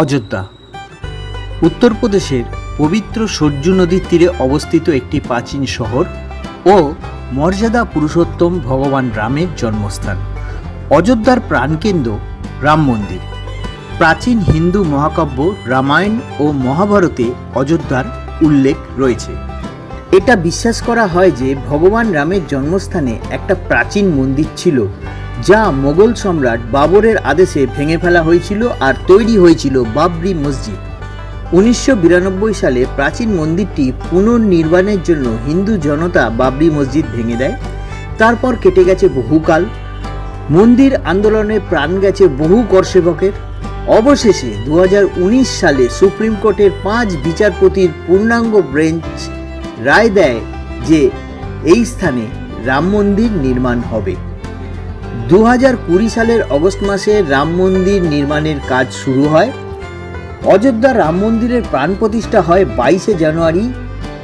অযোধ্যা। উত্তরপ্রদেশের পবিত্র সরজু নদীর তীরে অবস্থিত একটি প্রাচীন শহর ও মর্যাদা পুরুষোত্তম ভগবান রামের জন্মস্থান। অযোধ্যার প্রাণকেন্দ্র রাম মন্দির। প্রাচীন হিন্দু মহাকাব্য, রামায়ণ ও মহাভারতে অযোধ্যার উল্লেখ রয়েছে। এটা বিশ্বাস করা হয় যে ভগবান রামের জন্মস্থানে একটা প্রাচীন মন্দির ছিল। যা মোগল সম্রাট বাবরের আদেশে ভেঙে ফেলা হয়েছিল আর তৈরি হয়েছিল বাবরি মসজিদ। উনিশশো বিরানব্বই সালে প্রাচীন মন্দিরটি পুনর্নির্মাণের জন্য হিন্দু জনতা বাবরি মসজিদ ভেঙে দেয়। তারপর কেটে গেছে বহুকাল। মন্দির আন্দোলনে প্রাণ গেছে বহু করসেবকের। অবশেষে দু হাজার উনিশ সালে সুপ্রিম কোর্টের পাঁচ বিচারপতির পূর্ণাঙ্গ ব্রেঞ্চ রায় দেয় যে এই স্থানে রাম মন্দির নির্মাণ হবে। দু হাজার কুড়ি সালের অগস্ট মাসে রাম মন্দির নির্মাণের কাজ শুরু হয়। অযোধ্যা রাম মন্দিরের প্রাণ প্রতিষ্ঠা হয় বাইশে জানুয়ারি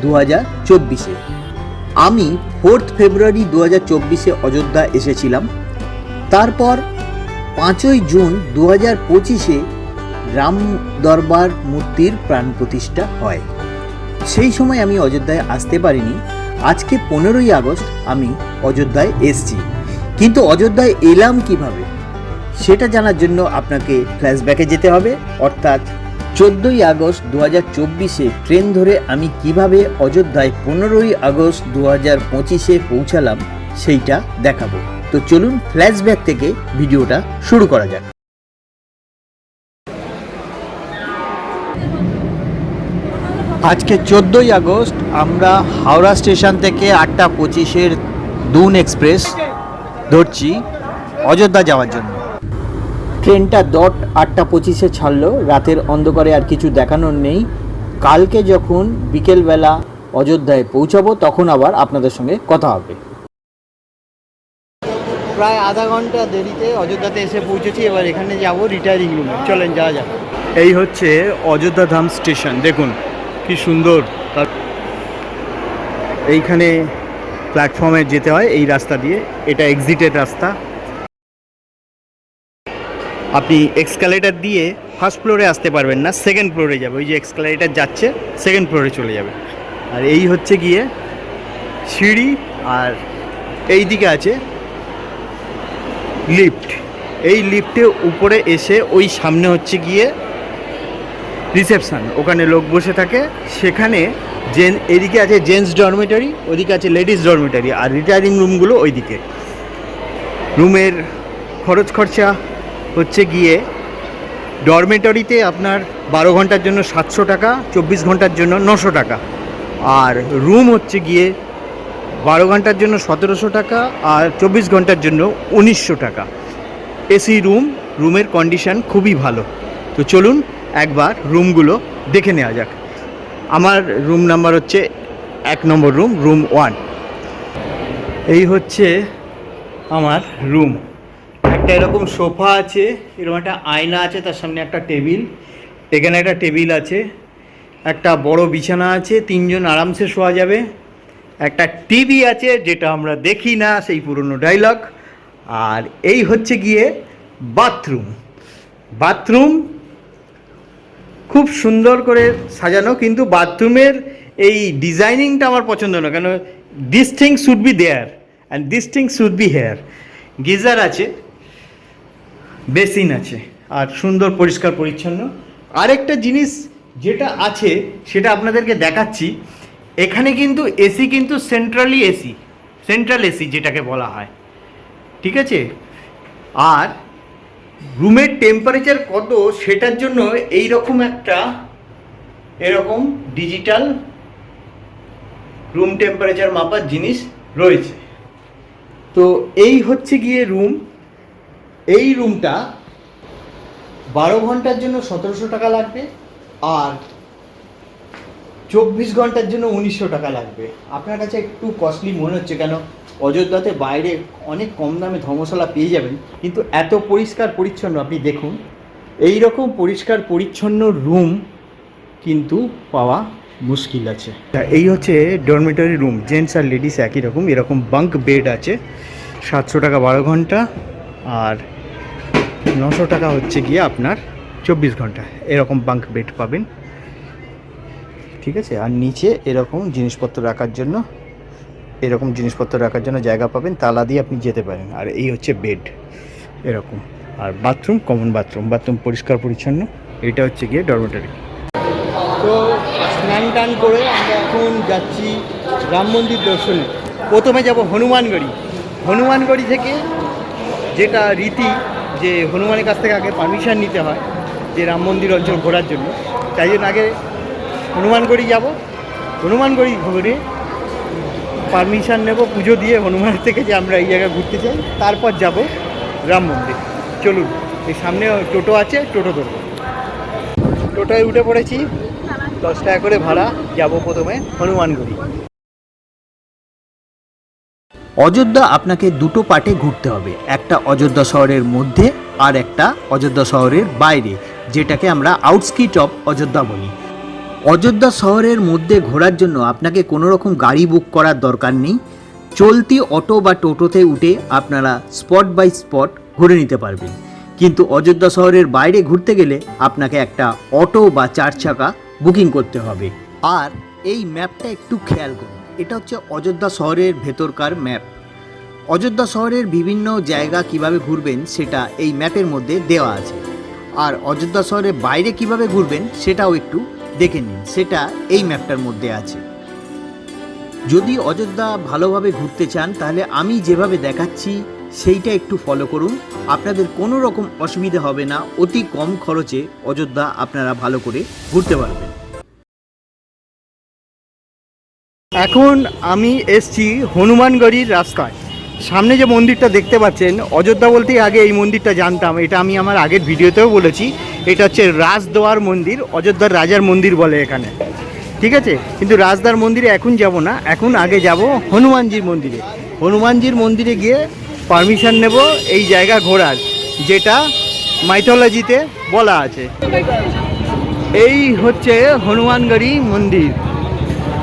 দু হাজার চব্বিশে। আমি ফোর্থ ফেব্রুয়ারি দু হাজার চব্বিশে অযোধ্যা এসেছিলাম। তারপর পাঁচই জুন দু হাজার পঁচিশে রাম দরবার মূর্তির প্রাণ প্রতিষ্ঠা হয়। সেই সময় আমি অযোধ্যায় আসতে পারিনি। আজকে পনেরোই আগস্ট আমি অযোধ্যায় এসছি। কিন্তু অযোধ্যায় এলাম কীভাবে? সেটা জানার জন্য আপনাকে ফ্ল্যাশব্যাকে যেতে হবে। অর্থাৎ চোদ্দোই আগস্ট দু হাজার চব্বিশে ট্রেন ধরে আমি কীভাবে অযোধ্যায় পনেরোই আগস্ট দু হাজার পঁচিশে পৌঁছালাম, সেইটা দেখাবো। তো চলুন ফ্ল্যাশব্যাক থেকে ভিডিওটা শুরু করা যাক। আজকে চোদ্দোই আগস্ট আমরা হাওড়া স্টেশন থেকে আটটা পঁচিশের দুন এক্সপ্রেস ধরছি অযোধ্যা যাওয়ার জন্য। ট্রেনটা ডট আটটা পঁচিশে ছাড়লো রাতের অন্ধকারে আর কিছু দেখানোর নেই। কালকে যখন বিকেলবেলা অযোধ্যায় পৌঁছাবো তখন আবার আপনাদের সঙ্গে কথা হবে। প্রায় আধা ঘণ্টা দেরিতে অযোধ্যাতে এসে পৌঁছেছি এবার এখানে যাব রিটায়ারিং রুমে চলেন যাওয়া যাক। এই হচ্ছে অযোধ্যা ধাম স্টেশন। দেখুন কি সুন্দর। তার এইখানে প্ল্যাটফর্মে যেতে হয় এই রাস্তা দিয়ে। এটা এক্সিটের রাস্তা। আপনি এক্সকালেটার দিয়ে ফার্স্ট ফ্লোরে আসতে পারবেন না সেকেন্ড ফ্লোরে যাবে। ওই যে এক্সকালেটার যাচ্ছে সেকেন্ড ফ্লোরে চলে যাবে। আর এই হচ্ছে গিয়ে সিঁড়ি, আর এই দিকে আছে লিফট এই লিফটে উপরে এসে ওই সামনে হচ্ছে গিয়ে রিসেপশন, ওখানে লোক বসে থাকে। সেখানে জেন, এদিকে আছে জেন্টস ডরমেটারি, ওদিকে আছে লেডিস ডরমেটারি, আর রিটায়ারিং রুমগুলো ওইদিকে। রুমের খরচ খরচা হচ্ছে গিয়ে ডরমেটরিতে আপনার বারো ঘণ্টার জন্য সাতশো টাকা, চব্বিশ ঘণ্টার জন্য নশো টাকা। আর রুম হচ্ছে গিয়ে বারো ঘণ্টার জন্য সতেরোশো টাকা, আর চব্বিশ ঘণ্টার জন্য উনিশশো টাকা। এসি রুম, রুমের কন্ডিশন খুবই ভালো। তো চলুন একবার রুমগুলো দেখে নেওয়া যাক। আমার রুম নাম্বার হচ্ছে এক নম্বর রুম রুম ওয়ান। এই হচ্ছে আমার রুম। একটা এরকম সোফা আছে, এরকম একটা আয়না আছে, তার সামনে একটা টেবিল। এখানে একটা টেবিল আছে, একটা বড় বিছানা আছে, তিনজন আরামসে শোয়া যাবে। একটা টিভি আছে, যেটা আমরা দেখি না, সেই পুরনো ডায়লগ আর এই হচ্ছে গিয়ে বাথরুম বাথরুম খুব সুন্দর করে সাজানো, কিন্তু বাথরুমের এই ডিজাইনিংটা আমার পছন্দ না, কেন this thing should be there and this thing should be here geyser আছে, বেসিন আছে, আর সুন্দর, পরিষ্কার, পরিচ্ছন্ন। আরেকটা জিনিস যেটা আছে, সেটা আপনাদেরকে দেখাচ্ছি, এখানে কিন্তু এসি কিন্তু সেন্ট্রালি এসি সেন্ট্রাল এসি যেটাকে বলা হয়, ঠিক আছে? আর রুমের টেম্পারেচার কত সেটার জন্য এই রকম একটা, এরকম ডিজিটাল রুম টেম্পারেচার মাপার জিনিস রয়েছে। তো এই হচ্ছে গিয়ে রুম এই রুমটা বারো ঘণ্টার জন্য সতেরোশো টাকা লাগবে আর চব্বিশ ঘণ্টার জন্য উনিশশো টাকা লাগবে। আপনার কাছে একটু কস্টলি মনে হচ্ছে কেন? অযোধ্যাতে বাইরে অনেক কম দামে ধর্মশালা পেয়ে যাবেন, কিন্তু এত পরিষ্কার পরিচ্ছন্ন, আপনি দেখুন এই রকম পরিষ্কার পরিচ্ছন্ন রুম কিন্তু পাওয়া মুশকিল আছে। এই হচ্ছে ডরমেটরি রুম জেন্টস আর লেডিস একই রকম, এরকম বাঙ্ক বেড আছে, সাতশো টাকা বারো ঘণ্টা আর নশো টাকা হচ্ছে গিয়ে আপনার চব্বিশ ঘণ্টা, এরকম বাঙ্ক বেড পাবেন। ঠিক আছে, আর নিচে এরকম জিনিসপত্র রাখার জন্য এরকম জিনিসপত্র রাখার জন্য জায়গা পাবেন, তালা দিয়ে আপনি যেতে পারেন। আর এই হচ্ছে বেড, এরকম। আর বাথরুম, কমন বাথরুম বাথরুম পরিষ্কার পরিচ্ছন্ন, এটা হচ্ছে গিয়ে ডরমেটারি তো স্নান টান করে আমরা এখন যাচ্ছি রাম মন্দির দর্শনে। প্রথমে যাব হনুমানগড়ি। হনুমানগড়ি থেকে যেটা রীতি যে হনুমানের কাছ থেকে আগে পারমিশন নিতে হয় যে রাম মন্দির অঞ্চল ঘোরার জন্য। তাই জন্য আগে হনুমানগড়ি যাব। হনুমানগড়ি ঘুরে পারমিশন নেব, পুজো দিয়ে হনুমানের থেকে যে আমরা এই জায়গায় ঘুরতে চাই, তারপর যাব রাম মন্দির। চলুন, এই সামনে টোটো আছে, টোটো ধরবো। টোটোয় উঠে পড়েছি, দশ টাকা করে ভাড়া, যাব প্রথমে হনুমানগড়ি অযোধ্যা আপনাকে দুটো পার্টে ঘুরতে হবে, একটা অযোধ্যা শহরের মধ্যে আর একটা অযোধ্যা শহরের বাইরে, যেটাকে আমরা আউটস্কিট অফ অযোধ্যা বলি। অযোধ্যা শহরের মধ্যে ঘোরার জন্য আপনাকে কোনো রকম গাড়ি বুক করার দরকার নেই। চলতি অটো বা টোটোতে উঠে আপনারা স্পট বাই স্পট ঘুরে নিতে পারবেন। কিন্তু অযোধ্যা শহরের বাইরে ঘুরতে গেলে আপনাকে একটা অটো বা চার চাকা বুকিং করতে হবে। আর এই ম্যাপটা একটু খেয়াল করুন। এটা হচ্ছে অযোধ্যা শহরের ভেতরকার ম্যাপ। অযোধ্যা শহরের বিভিন্ন জায়গা কীভাবে ঘুরবেন সেটা এই ম্যাপের মধ্যে দেওয়া আছে। আর অযোধ্যা শহরের বাইরে কীভাবে ঘুরবেন সেটাও একটু দেখে নিন, সেটা এই ম্যাপটার মধ্যে আছে। যদি অযোধ্যা ভালোভাবে ঘুরতে চান, তাহলে আমি যেভাবে দেখাচ্ছি, সেইটা একটু ফলো করুন। আপনাদের কোনো রকম অসুবিধা হবে না, অতি কম খরচে অযোধ্যা আপনারা ভালো করে ঘুরতে পারবেন। এখন আমি এসছি হনুমানগড়ির রাস্তায়। সামনে যে মন্দিরটা দেখতে পাচ্ছেন, অযোধ্যা বলতেই আগে এই মন্দিরটা জানতাম, এটা আমি আমার আগের ভিডিওতেও বলেছি, এটা হচ্ছে রাজদোয়ার মন্দির, অযোধ্যার রাজার মন্দির বলে এখানে। ঠিক আছে? কিন্তু রাজদার মন্দিরে এখন যাব না, এখন আগে যাব হনুমানজির মন্দিরে। হনুমানজির মন্দিরে গিয়ে পারমিশন নেব এই জায়গা ঘোরার, যেটা মাইথোলজিতে বলা আছে। এই হচ্ছে হনুমানগড়ি মন্দির।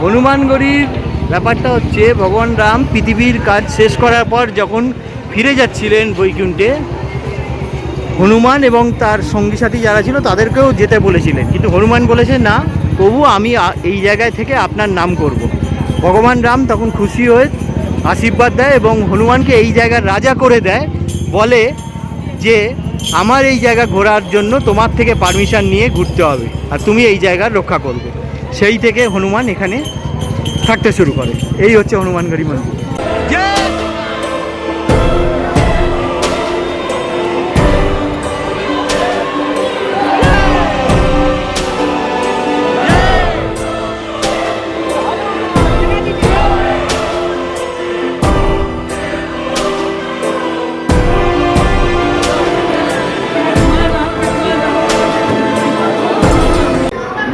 হনুমানগড়ির ব্যাপারটা হচ্ছে ভগবান রাম পৃথিবীর কাজ শেষ করার পর যখন ফিরে যাচ্ছিলেন বৈকুণ্ঠে, হনুমান এবং তার সঙ্গী সাথী যারা ছিল তাদেরকেও যেতে বলেছিলেন। কিন্তু হনুমান বলেছে, না প্রভু আমি এই জায়গায় থেকে আপনার নাম করব। ভগবান রাম তখন খুশি হয়ে আশীর্বাদ দেয় এবং হনুমানকে এই জায়গার রাজা করে দেয়। বলে যে, আমার এই জায়গা ঘোরার জন্য তোমার থেকে পারমিশন নিয়ে ঘুরতে হবে, আর তুমি এই জায়গার রক্ষা করবে। সেই থেকে হনুমান এখানে থাকতে শুরু করে। এই হচ্ছে হনুমানগড়ি মন্দির।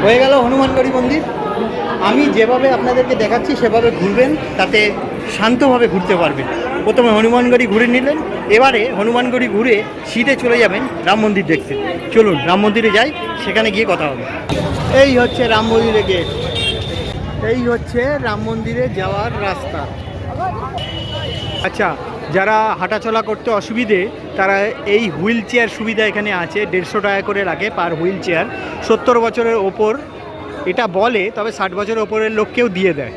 হয়ে গেল হনুমানগড়ি মন্দির। আমি যেভাবে আপনাদেরকে দেখাচ্ছি, সেভাবে ঘুরবেন, তাতে শান্তভাবে ঘুরতে পারবেন। প্রথমে হনুমানগড়ি ঘুরে নিলেন, এবারে হনুমানগড়ি ঘুরে সিধে চলে যাবেন রাম মন্দির দেখতে। চলুন, রাম মন্দিরে যাই, সেখানে গিয়ে কথা হবে। এই হচ্ছে রাম মন্দিরে গেট এই হচ্ছে রাম মন্দিরে যাওয়ার রাস্তা। আচ্ছা যারা হাঁটাচলা করতে অসুবিধে, তারা এই হুইল চেয়ার সুবিধা এখানে আছে। দেড়শো টাকা করে লাগে পার হুইল চেয়ার। সত্তর বছরের ওপর এটা বলে, তবে ষাট বছরের ওপরের লোককেও দিয়ে দেয়।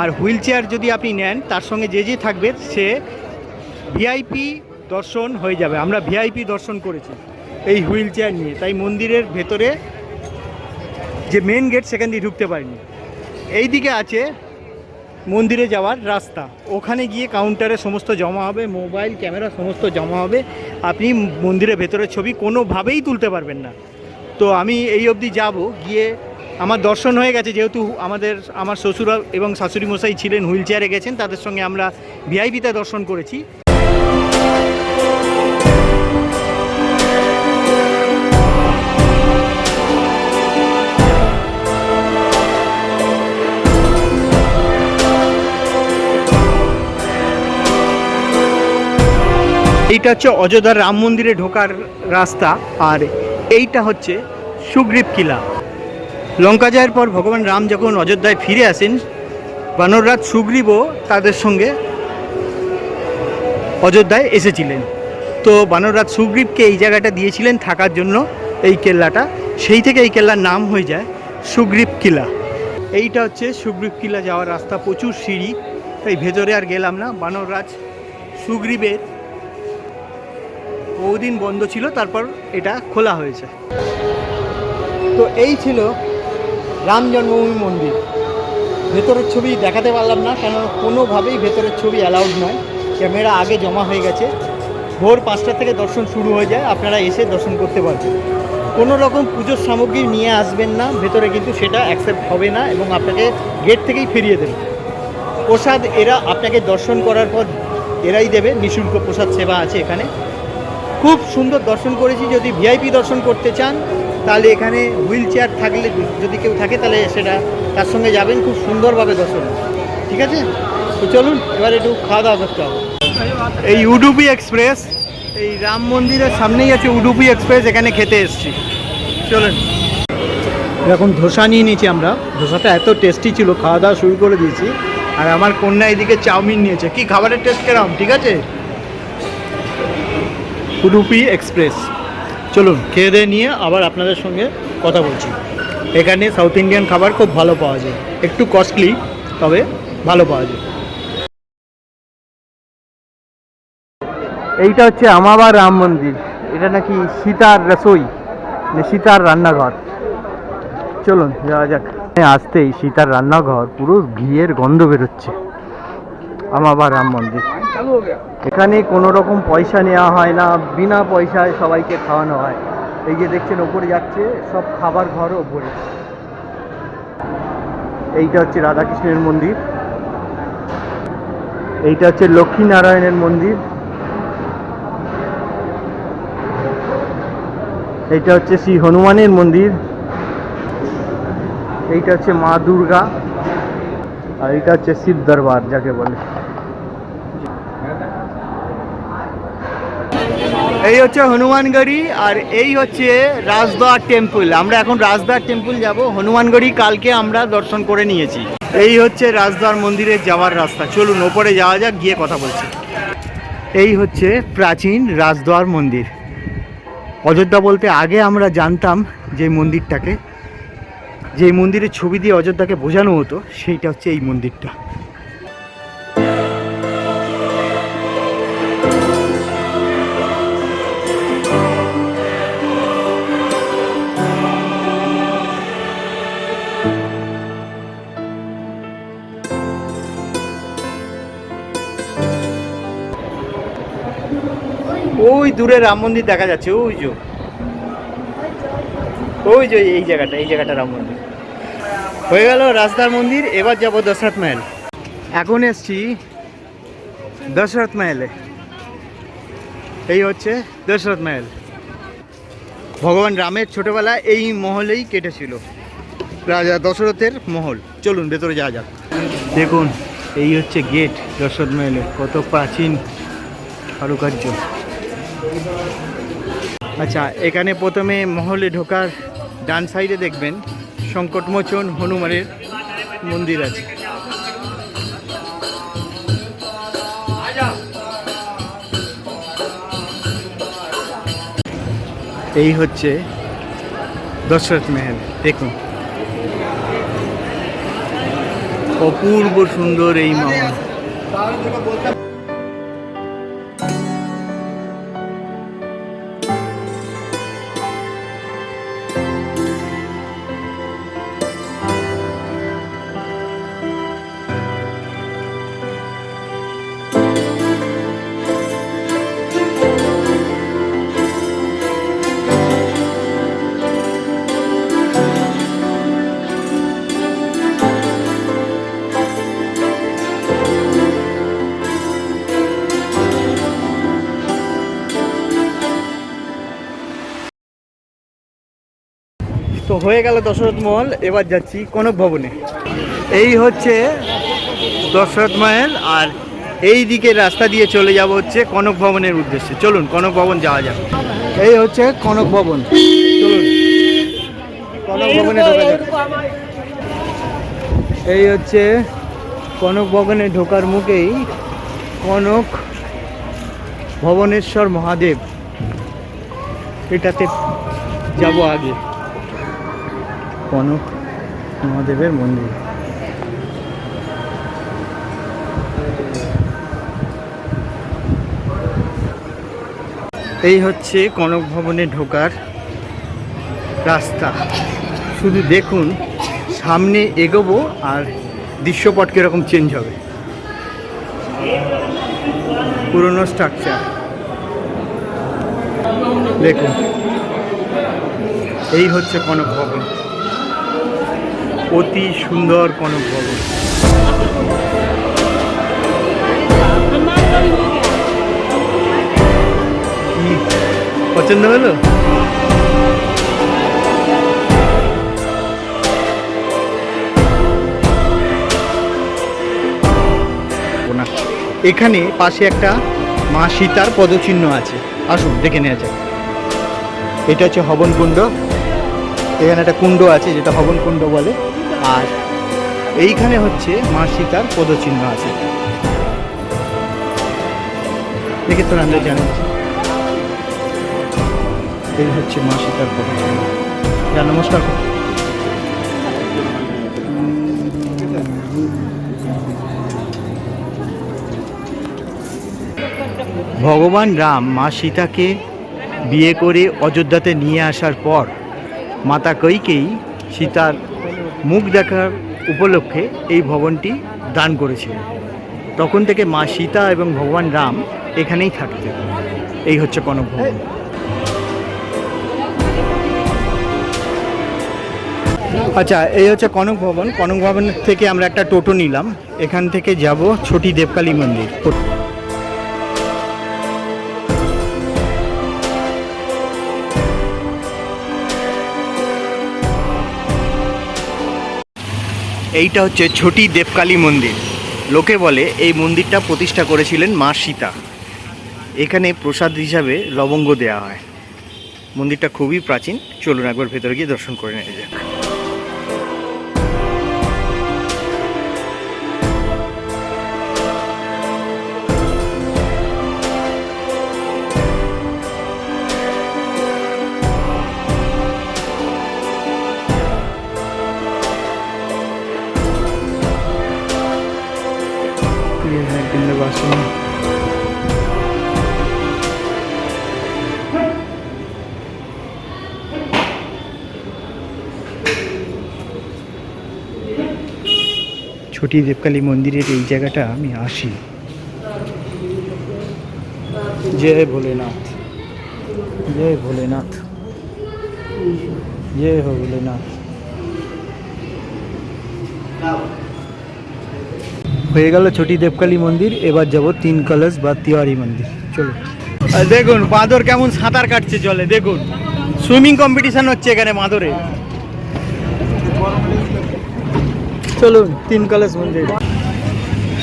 আর হুইল চেয়ার যদি আপনি নেন, তার সঙ্গে যে যে থাকবে, সে ভিআইপি দর্শন হয়ে যাবে। আমরা ভিআইপি দর্শন করেছি এই হুইল চেয়ার নিয়ে। তাই মন্দিরের ভেতরে যে মেন গেট সেখান দিয়ে ঢুকতে পারিনি। এই দিকে আছে মন্দিরে যাওয়ার রাস্তা। ওখানে গিয়ে কাউন্টারে সমস্ত জমা হবে মোবাইল ক্যামেরা সমস্ত জমা হবে। আপনি মন্দিরের ভেতরের ছবি কোনোভাবেই তুলতে পারবেন না। তো আমি এই অবধি যাব। গিয়ে আমার দর্শন হয়ে গেছে, যেহেতু আমাদের, আমার শ্বশুর এবং শাশুড়ি মশাই ছিলেন হুইল চেয়ারে গেছেন, তাদের সঙ্গে আমরা ভিআইপিতে দর্শন করেছি। এইটা হচ্ছে অযোধ্যার রাম মন্দিরে ঢোকার রাস্তা, আর এইটা হচ্ছে সুগ্রীব কিলা। লঙ্কা যাওয়ার পর ভগবান রাম যখন অযোধ্যায় ফিরে আসেন, বানররাজ সুগ্রীবও তাদের সঙ্গে অযোধ্যায় এসেছিলেন। তো বানররাজ সুগ্রীবকে এই জায়গাটা দিয়েছিলেন থাকার জন্য এই কেল্লাটা। সেই থেকে এই কেল্লার নাম হয়ে যায় সুগ্রীব কিলা। এইটা হচ্ছে সুগ্রীব কিলা যাওয়ার রাস্তা, প্রচুর সিঁড়ি। তাই ভেতরে আর গেলাম না। বানররাজ সুগ্রীবের বহুদিন বন্ধ ছিল, তারপর এটা খোলা হয়েছে। তো এই ছিল রাম জন্মভূমি মন্দির। ভেতরের ছবি দেখাতে পারলাম না কেন কোনোভাবেই ভেতরের ছবি অ্যালাউড নয়। ক্যামেরা আগে জমা হয়ে গেছে। ভোর পাঁচটা থেকে দর্শন শুরু হয়ে যায়, আপনারা এসে দর্শন করতে পারবেন। কোনো রকম পুজোর সামগ্রী নিয়ে আসবেন না, ভেতরে কিন্তু সেটা অ্যাকসেপ্ট হবে না এবং আপনাকে গেট থেকেই ফিরিয়ে দেবে। প্রসাদ এরা আপনাকে দর্শন করার পর এরাই দেবে, নিঃশুল্ক প্রসাদ সেবা আছে এখানে। খুব সুন্দর দর্শন করেছি, যদি ভিআইপি দর্শন করতে চান তাহলে এখানে হুইল চেয়ার থাকলে, যদি কেউ থাকে তাহলে সেটা তার সঙ্গে যাবেন খুব সুন্দরভাবে দর্শন। ঠিক আছে? তো চলুন, এবার একটু খাওয়া দাওয়া করতে হবে। এই উডুপি এক্সপ্রেস, এই রাম মন্দিরের সামনেই আছে উডুপি এক্সপ্রেস, এখানে খেতে এসেছি। চলুন। এখন ধোসা নিয়ে নিয়েছি আমরা। ধোসাটা এত টেস্টি ছিল, খাওয়া দাওয়া শুরু করে দিয়েছি। আর আমার কন্যা এদিকে চাউমিন নিয়েছে। কি খাবারের টেস্ট কেরাম? ঠিক আছে? উডুপি এক্সপ্রেস। চলুন, খেয়ে দিয়ে নিয়ে আবার আপনাদের সঙ্গে কথা বলছি। এখানে সাউথ ইন্ডিয়ান খাবার খুব ভালো পাওয়া যায়। একটু কস্টলি তবে ভালো পাওয়া যায়। এইটা হচ্ছে আমাবার রাম মন্দির। এটা নাকি সীতার রসোই মানে সীতার রান্নাঘর। চলুন, যাওয়া যাক। আসতেই সীতার রান্নাঘর, পুরো ঘিয়ের গন্ধ বেরোচ্ছে। আমাবার রাম মন্দির। এখানে কোনো রকম পয়সা নেওয়া হয় না, বিনা পয়সায় সবাইকে খাওয়ানো হয়। এই যে দেখছেন, ওপরে যাচ্ছে, সব খাবার ঘর ওপরে। এইটা হচ্ছে রাধাকৃষ্ণের মন্দির। এইটা হচ্ছে লক্ষ্মী নারায়ণের মন্দির। এইটা হচ্ছে শ্রী হনুমানের মন্দির। এইটা হচ্ছে মা দুর্গা। আর এটা হচ্ছে শিব দরবার, যাকে বলে। এই হচ্ছে হনুমানগড়ি আর এই হচ্ছে রাজদোয়ার টেম্পল। আমরা এখন রাজদোয়ার টেম্পল যাব। হনুমানগড়ি কালকে আমরা দর্শন করে নিয়েছি। এই হচ্ছে রাজদোয়ার মন্দিরে যাওয়ার রাস্তা। চলুন, ওপরে যাওয়া যাক, গিয়ে কথা বলছি। এই হচ্ছে প্রাচীন রাজদোয়ার মন্দির। অযোধ্যা বলতে আগে আমরা জানতাম যে মন্দিরটাকে। যে মন্দিরের ছবি দিয়ে অযোধ্যাকে বোঝানো হতো, সেইটা হচ্ছে এই মন্দিরটা। দূরে রাম মন্দির দেখা যাচ্ছে, ওই যে। ওই যে এই জায়গাটা এই জায়গাটা রাম মন্দির। হয়ে গেল রাজদার মন্দির, এবার যাব দশরথ মহল। এখন এসছি দশরথ মহলে। এই হচ্ছে দশরথ মহল। ভগবান রামের ছোটবেলা এই মহলেই কেটেছিল। রাজা দশরথের মহল। চলুন, ভেতরে যাওয়া যাক। দেখুন, এই হচ্ছে গেট দশরথ মহলের কত প্রাচীন কারুকার্য। আচ্ছা এখানে প্রথমে মহলে ঢোকার ডান সাইডে দেখবেন সংকটমোচন হনুমানের মন্দির আছে। এই হচ্ছে দশরথ মেহেল, দেখুন। অপূর্ব সুন্দর এই মহল। তো হয়ে গেল দশরথ মহল, এবার যাচ্ছি কনক ভবনে। এই হচ্ছে দশরথ মহল, আর এই দিকে রাস্তা দিয়ে চলে যাব হচ্ছে কনক ভবনের উদ্দেশ্যে। চলুন, কনক ভবন যাওয়া যাক। এই হচ্ছে কনক ভবন। চলুন, কনক ভবনে ঢোকা এই হচ্ছে কনক ভবনে ঢোকার মুখেই কনক ভবনেশ্বর মহাদেব। এটাতে যাব আগে। কনক মহাদেবের মন্দির। এই হচ্ছে কনক ভবনে ঢোকার রাস্তা। শুধু দেখুন, সামনে এগোবো আর দৃশ্যপট কীরকম চেঞ্জ হবে। পুরনো স্ট্রাকচার দেখুন, এই হচ্ছে কনক ভবন। অতি সুন্দর কনক ভবন। পছন্দ হলো? এখানে পাশে একটা মা সীতার পদচিহ্ন আছে। আসুন, দেখে নেওয়া যাক। এটা হচ্ছে হবন কুণ্ড এখানে একটা কুণ্ড আছে যেটা হবন কুণ্ড বলে। আর এইখানে হচ্ছে মা সীতার পদচিহ্ন আছে। দেখে তো আমরা জানি এই হচ্ছে মা সীতার পদচিহ্ন। নমস্কার। ভগবান রাম মা সীতাকে বিয়ে করে অযোধ্যাতে নিয়ে আসার পর মাতা কৈকেয়ী সীতার মুখ দেখার উপলক্ষে এই ভবনটি দান করেছিলেন। তখন থেকে মা সীতা এবং ভগবান রাম এখানেই থাকতেন। এই হচ্ছে কনক ভবন। আচ্ছা এই হচ্ছে কনক ভবন। কনক ভবন থেকে আমরা একটা টোটো নিলাম। এখান থেকে যাব ছোটি দেবকালী মন্দির। এইটা হচ্ছে ছোটি দেবকালী মন্দির। লোকে বলে এই মন্দিরটা প্রতিষ্ঠা করেছিলেন মা সীতা। এখানে প্রসাদ হিসাবে লবঙ্গ দেয়া হয়। মন্দিরটা খুবই প্রাচীন। চলুন একবার ভেতরে গিয়ে দর্শন করে নেওয়া যাক। ছোটি দেবকালী মন্দিরের এই জায়গাটা আমি আসি। জয় ভোলেনাথ জয় ভোলেনাথ, জয় হো ভোলেনাথ। হয়ে গেল ছোটি দেবকালী মন্দির, এবার যাব তিন কলস বা তিওয়ারি মন্দির। চলো। দেখুন, বাঁদর কেমন সাঁতার কাটছে জলে, দেখুন। সুইমিং কম্পিটিশন হচ্ছে এখানে বাঁদরে। চলুন তিন কলস মন্দির।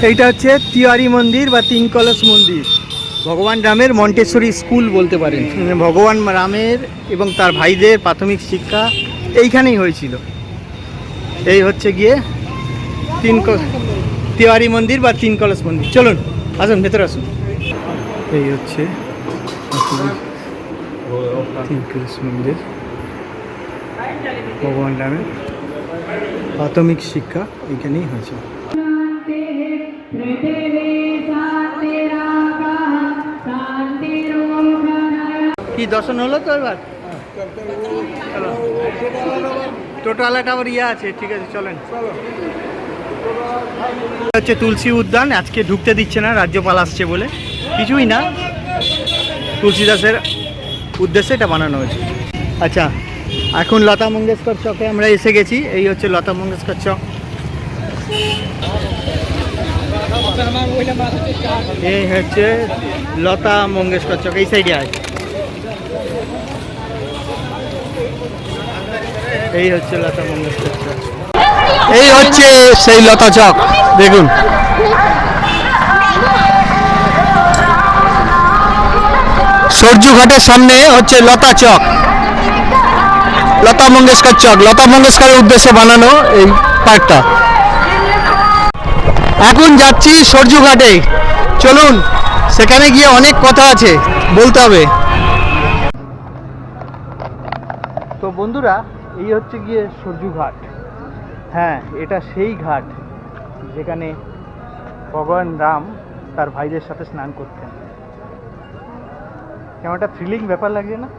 এইটা হচ্ছে তিওয়ারি মন্দির বা তিন কলস মন্দির। ভগবান রামের মন্টেশ্বরী স্কুল বলতে পারেন। মানে ভগবান রামের এবং তার ভাইদের প্রাথমিক শিক্ষা এইখানেই হয়েছিল। এই হচ্ছে গিয়ে তিন তিওয়ারি মন্দির বা তিন কলস মন্দির। চলুন, আসুন, ভেতরে আসুন। এই হচ্ছে তিন মন্দির। ভগবান রামের প্রাথমিক শিক্ষা এইখানেই হয়েছে। কি দর্শন হলো তো এবার? চলো টোটোওয়ালাটা আবার ইয়ে আছে ঠিক আছে চলেন। হচ্ছে তুলসী উদ্যান আজকে ঢুকতে দিচ্ছে না রাজ্যপাল আসছে বলে। কিছুই না। তুলসীদাসের উদ্দেশ্যে এটা বানানো হয়েছে। আচ্ছা এখন লতা মঙ্গেশকর চকে আমরা এসে গেছি, এই হচ্ছে লতা মঙ্গেশকর চক। এই হচ্ছে লতা মঙ্গেশকর চক, এই সাইডে আছে এই হচ্ছে লতা মঙ্গেশকর চক। এই হচ্ছে সেই লতা চক, দেখুন। সূর্য ঘাটের সামনে হচ্ছে লতা চক। লতা মঙ্গেশকর চক। লতা মঙ্গেশকরের উদ্দেশ্যে বানানো এই পার্কটা এখন যাচ্ছি সূর্য ঘাটে। চলুন, সেখানে গিয়ে অনেক কথা আছে, বলতে হবে। তো বন্ধুরা, এই হচ্ছে গিয়ে সরজু ঘাট। হ্যাঁ এটা সেই ঘাট যেখানে ভগবান রাম তার ভাইদের সাথে স্নান করতেন। কেমন একটা থ্রিলিং ব্যাপার লাগছে না?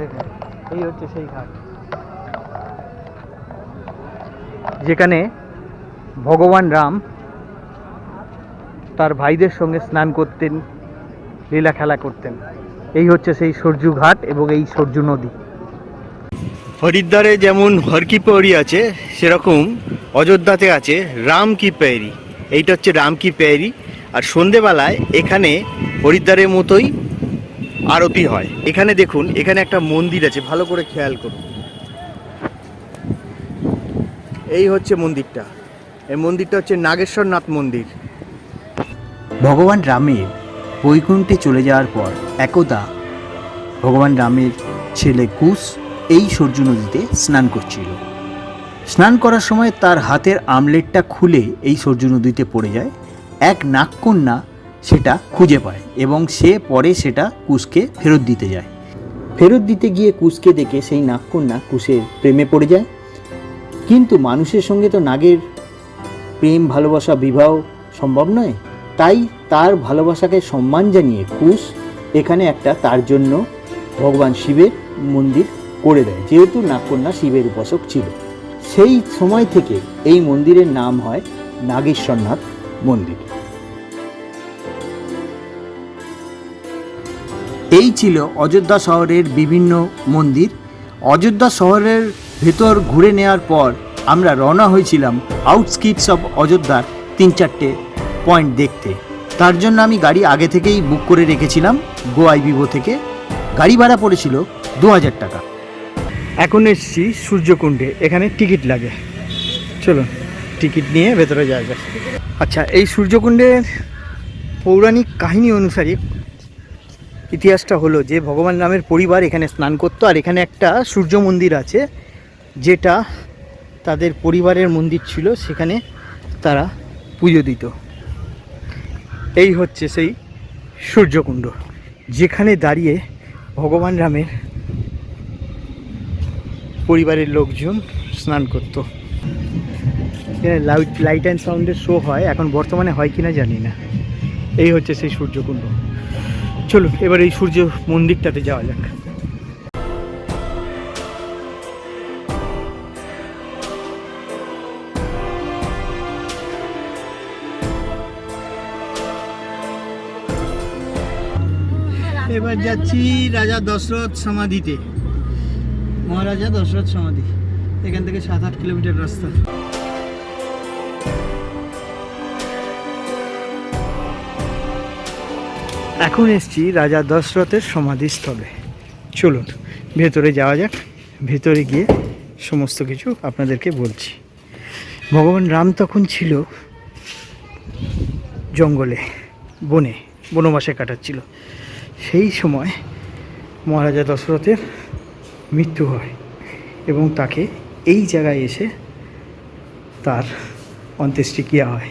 দেখুন। এই হচ্ছে সেই ঘাট। যেখানে ভগবান রাম তার ভাইদের সঙ্গে স্নান করতেন, লীলা খেলা করতেন। এই হচ্ছে সেই সরজু ঘাট এবং এই সরজু নদী। হরিদ্বারে যেমন হর কি পেরি আছে, সেরকম অযোধ্যাতে আছে রাম কি পেরি। এইটা হচ্ছে রাম কি পেরি। আর সন্ধেবেলায় এখানে হরিদ্বারের মতোই আরতি হয়। এখানে দেখুন, এখানে একটা মন্দির আছে, ভালো করে খেয়াল করুন। এই হচ্ছে মন্দিরটা। এই মন্দিরটা হচ্ছে নাগেশ্বরনাথ মন্দির। ভগবান রামের বৈকুণ্ঠে চলে যাওয়ার পর একদা ভগবান রামের ছেলে কুশ এই সূর্য নদীতে স্নান করছিল। স্নান করার সময় তার হাতের আমলেটটা খুলে এই সূর্য নদীতে পড়ে যায়। এক নাগকন্যা সেটা খুঁজে পায় এবং সে পরে সেটা কুশকে ফেরত দিতে যায়। ফেরত দিতে গিয়ে কুশকে দেখে সেই নাগকন্যা কুশের প্রেমে পড়ে যায়। কিন্তু মানুষের সঙ্গে তো নাগের প্রেম, ভালোবাসা, বিবাহ সম্ভব নয়। তাই তার ভালোবাসাকে সম্মান জানিয়ে কুশ এখানে একটা তার জন্য ভগবান শিবের মন্দির করে দেয়, যেহেতু নাগকন্যা শিবের উপাসক ছিল। সেই সময় থেকে এই মন্দিরের নাম হয় নাগেশ্বরনাথ মন্দির। এই ছিল অযোধ্যা শহরের বিভিন্ন মন্দির। অযোধ্যা শহরের ভেতর ঘুরে নেওয়ার পর আমরা রওনা হয়েছিলাম আউটস্কিটস অফ অযোধ্যার তিন চারটে পয়েন্ট দেখতে। তার জন্য আমি গাড়ি আগে থেকেই বুক করে রেখেছিলাম গোয়াই আইবিবো থেকে। গাড়ি ভাড়া পড়েছিল দু হাজার টাকা। এখন এসছি সূর্যকুণ্ডে, এখানে টিকিট লাগে। চলো টিকিট নিয়ে ভেতরে যাওয়া যায় আচ্ছা এই সূর্যকুণ্ডের পৌরাণিক কাহিনী অনুসারে ইতিহাসটা হলো যে ভগবান রামের পরিবার এখানে স্নান করতো, আর এখানে একটা সূর্য মন্দির আছে, যেটা তাদের পরিবারের মন্দির ছিল, সেখানে তারা পুজো দিত। এই হচ্ছে সেই সূর্যকুণ্ড, যেখানে দাঁড়িয়ে ভগবান রামের পরিবারের লোকজন স্নান করতো। এখানে লাইট লাইট অ্যান্ড সাউন্ডের শো হয়, এখন বর্তমানে হয় কিনা জানি না। এই হচ্ছে সেই সূর্যকুণ্ড। চলো এবার এই সূর্য মন্দিরটাতে যাওয়া যাক। এবার যাচ্ছি রাজা দশরথ সমাধিতে। মহারাজা দশরথ সমাধি। এখান থেকে সাত আট কিলোমিটার রাস্তা। এখন এসছি রাজা দশরথের সমাধিস্থলে। চলুন, ভেতরে যাওয়া যাক। ভেতরে গিয়ে সমস্ত কিছু আপনাদেরকে বলছি। ভগবান রাম তখন ছিল জঙ্গলে, বনে, বনবাসে কাটাচ্ছিল। সেই সময় মহারাজা দশরথের মৃত্যু হয় এবং তাকে এই জায়গায় এসে তার অন্ত্যেষ্টিক্রিয়া হয়।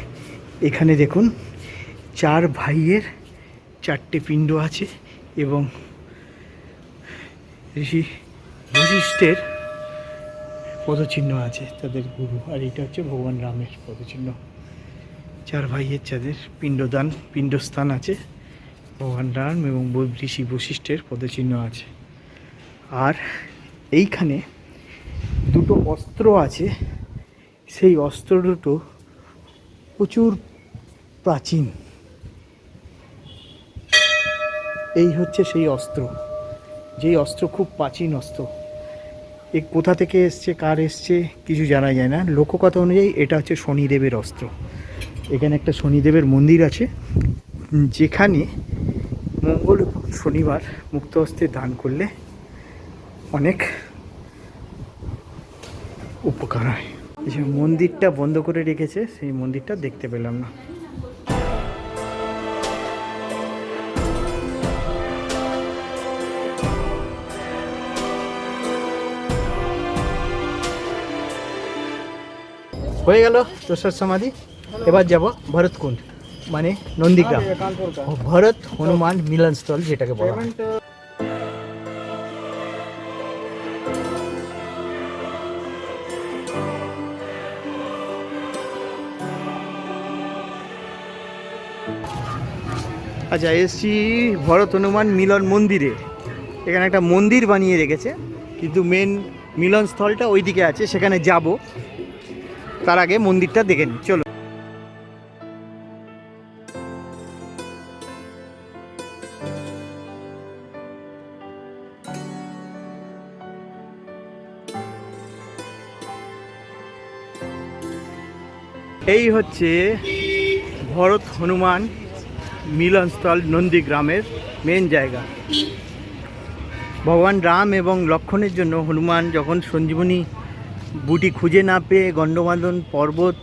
এখানে দেখুন, চার ভাইয়ের চারটে পিণ্ড আছে এবং ঋষি বশিষ্ঠের পদচিহ্ন আছে তাদের গুরু। আর এটা হচ্ছে ভগবান রামের পদচিহ্ন। চার ভাইয়ের যাদের পিণ্ডদান, পিণ্ডস্থান আছে, ভগবান রাম এবং ঋষি বশিষ্ঠের পদচিহ্ন আছে। আর এইখানে দুটো অস্ত্র আছে। সেই অস্ত্র দুটো প্রচুর প্রাচীন। এই হচ্ছে সেই অস্ত্র। যেই অস্ত্র খুব প্রাচীন অস্ত্র। এ কোথা থেকে এসছে, কার এসছে, কিছু জানা যায় না। লোককথা অনুযায়ী এটা হচ্ছে শনিদেবের অস্ত্র। এখানে একটা শনিদেবের মন্দির আছে, যেখানে মঙ্গল শনিবার মুক্ত হস্তে দান করলে অনেক উপকার হয়। যে মন্দিরটা বন্ধ করে রেখেছে, সেই মন্দিরটা দেখতে পেলাম না। হয়ে গেল তুষার সমাধি। এবার যাব ভরতকুণ্ড মানে নন্দীগ্রাম। ভরত হনুমান মিলনস্থল যেটাকে বলা আচ্ছা এসছি ভরত হনুমান মিলন মন্দিরে। এখানে একটা মন্দির বানিয়ে রেখেছে, কিন্তু মেন মিলনস্থলটা ওইদিকে আছে, সেখানে যাব। তার আগে মন্দিরটা দেখে নিই চলো। এই হচ্ছে ভরত হনুমান মিলনস্থল নন্দীগ্রামের মেন জায়গা। ভগবান রাম এবং লক্ষণের জন্য হনুমান যখন সঞ্জীবনী বুটি খুঁজে না পেয়ে গণ্ডমাদন পর্বত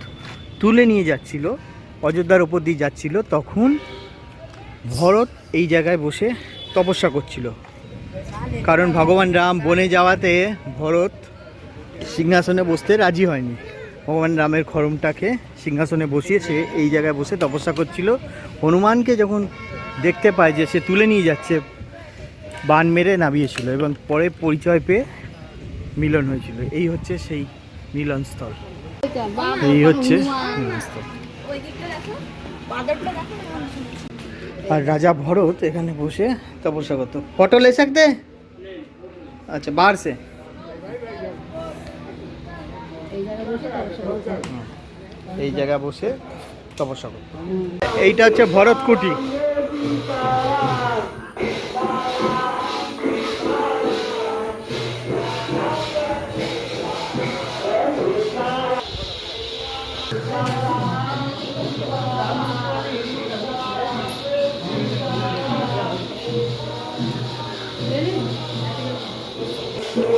তুলে নিয়ে যাচ্ছিল, অযোধ্যার ওপর দিয়ে যাচ্ছিল, তখন ভরত এই জায়গায় বসে তপস্যা করছিল। কারণ ভগবান রাম বনে যাওয়াতে ভরত সিংহাসনে বসতে রাজি হয়নি। ভগবান রামের খরমটাকে সিংহাসনে বসিয়ে সে এই জায়গায় বসে তপস্যা করছিল। হনুমানকে যখন দেখতে পায় যে সে তুলে নিয়ে যাচ্ছে, বান মেরে নামিয়েছিল এবং পরে পরিচয় পেয়ে মিলন হয়েছিল। এই হচ্ছে সেই মিলনস্থল। এই হচ্ছে মিলনস্থল। আর রাজা ভরত এখানে বসে তপস্যা করতো। পটল এসে সকতে আচ্ছা বাড়ছে। এই জায়গা বসে তপস্যা করতো। এইটা হচ্ছে ভরত কুটি।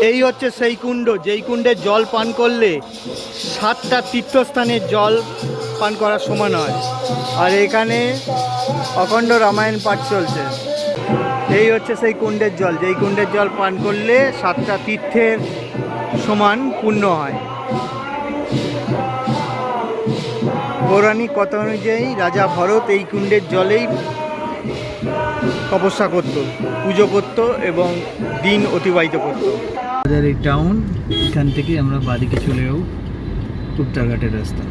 এই হচ্ছে সেই কুণ্ড, যেই কুণ্ডে জল পান করলে সাতটা তীর্থস্থানের জল পান করার সমান হয় আর এখানে অখণ্ড রামায়ণ পাঠ চলছে। এই হচ্ছে সেই কুণ্ডের জল, যেই কুণ্ডের জল পান করলে সাতটা তীর্থের সমান পূর্ণ হয়। পৌরাণিক কথা অনুযায়ী রাজা ভরত এই কুণ্ডের জলেই তপস্যা করত, পুজো করত এবং দিন অতিবাহিত করতো। বাজার টাউন এখান থেকে আমরা বাদিকে চলে যাব উত্তরঘাটের রাস্তা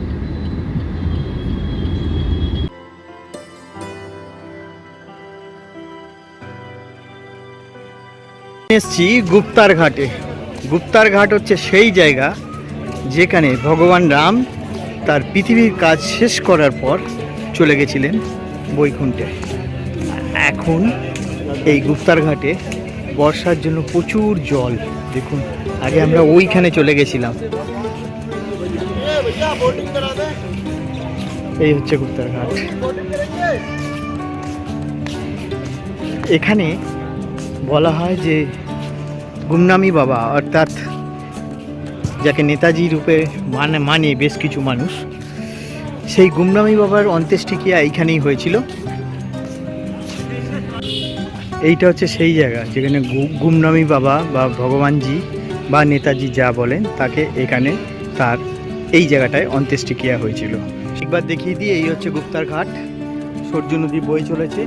এসছি গুপ্তার ঘাটে গুপ্তার ঘাট হচ্ছে সেই জায়গা যেখানে ভগবান রাম তার পৃথিবীর কাজ শেষ করার পর চলে গেছিলেন বৈকুণ্ঠে। এখন এই গুপ্তার ঘাটে বর্ষার জন্য প্রচুর জল। দেখুন, আগে আমরা ওইখানে চলে গেছিলাম। এই হচ্ছে গুপ্তার ঘাট এখানে বলা হয় যে গুমনামি বাবা, অর্থাৎ যাকে নেতাজি রূপে মানে মানে বেশ কিছু মানুষ, সেই গুমনামি বাবার অন্ত্যেষ্টিক্রিয়া এইখানেই হয়েছিল। এইটা হচ্ছে সেই জায়গা, যেখানে গুমনামি বাবা বা ভগবানজি বা নেতাজি যা বলেন তাকে এখানে তার এই জায়গাটায় অন্ত্যেষ্টিক্রিয়া হয়েছিল। একবার দেখিয়ে দিই এই হচ্ছে গুপ্তার ঘাট। সূর্য নদী বয়ে চলেছে,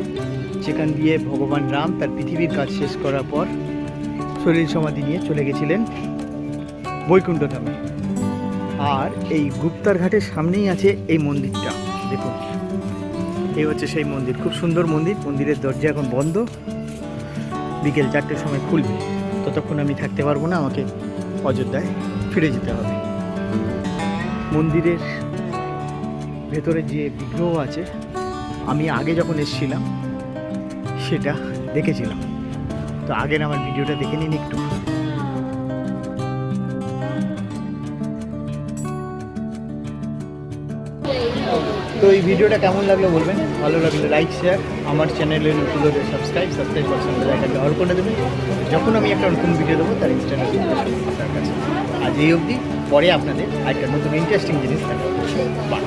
যেখান দিয়ে ভগবান রাম তার পৃথিবীর কাজ শেষ করার পর শরীর সমাধি নিয়ে চলে গেছিলেন বৈকুণ্ঠ ধামে। আর এই গুপ্তার ঘাটের সামনেই আছে এই মন্দিরটা, দেখুন। এই হচ্ছে সেই মন্দির, খুব সুন্দর মন্দির, মন্দিরের দরজা এখন বন্ধ। বিকেল চারটের সময় খুলবে। ততক্ষণ আমি থাকতে পারব না, আমাকে অযোধ্যায় ফিরে যেতে হবে। মন্দিরের ভেতরে যে বিগ্রহ আছে, আমি আগে যখন এসেছিলাম, সেটা দেখেছিলাম। তো আগের আমার ভিডিওটা দেখে নিন একটু। তো এই ভিডিওটা কেমন লাগল বলবেন? ভালো লাগলে লাইক শেয়ার আমার চ্যানেলে নতুন করে সাবস্ক্রাইব সাবস্ক্রাইব করছেন বেলাইকানটা অল করে দেবেন। যখন আমি একটা নতুন ভিডিও দেবো, তার ইনস্টাগ্রাম আপনার কাছে। আজ এই অবধি, পরে আপনাদের একটা নতুন ইন্টারেস্টিং জিনিস থাকে বাই।